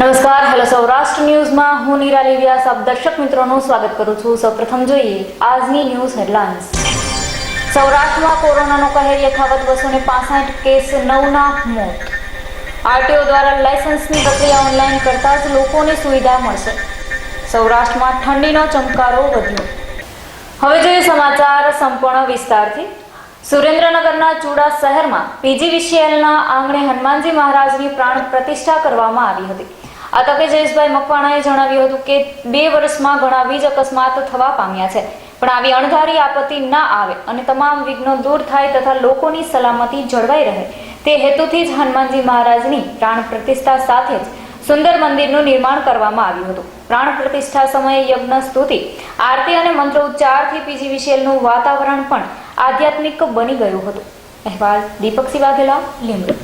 નમસ્કાર, હેલો સૌરાષ્ટ્ર ન્યૂઝમાં હું નીરા લેવિયા સબ દર્શક મિત્રોનું સ્વાગત કરું છું. સૌપ્રથમ જોઈએ આજની ન્યૂઝ હેડલાઇન્સ. સૌરાષ્ટ્રમાં કોરોનાનો કહેર યથાવત બસો ને પાસઠ કેસ, નવના મોત. આરટીઓ દ્વારા લાયસન્સની પ્રક્રિયા ઓનલાઈન કરતા જ લોકોને સુવિધા મળશે. સૌરાષ્ટ્રમાં ઠંડીનો ચમકારો વધ્યો. હવે જોઈએ સમાચાર સંપૂર્ણ વિસ્તારથી. સુરેન્દ્રનગરના ચુડા શહેરમાં પીજીવીસીએલના આંગણે હનુમાનજી મહારાજની પ્રાણ પ્રતિષ્ઠા કરવામાં આવી હતી. આ તકે જયેશભાઈ મકવાણાએ જણાવ્યું હતું કે બે વર્ષમાં ઘણા વીજ અકસ્માત થવા પામ્યા છે. પણ આવી અણધારી આપત્તિ ના આવે અને તમામ વિઘ્નો દૂર થાય તથા લોકોની સલામતી જળવાઈ રહે, તે હેતુથી જ હનુમાનજી મહારાજની પ્રાણ પ્રતિષ્ઠા સાથે જ સુંદર મંદિરનું નિર્માણ કરવામાં આવ્યું હતું. પ્રાણ પ્રતિષ્ઠા સમયે યજ્ઞ, સ્તુતિ, આરતી અને મંત્ર ઉચ્ચારથી વિશેલનું વાતાવરણ પણ આધ્યાત્મિક બની ગયું હતું. અહેવાલ દીપકસિંહ વાઘેલા લીંબડી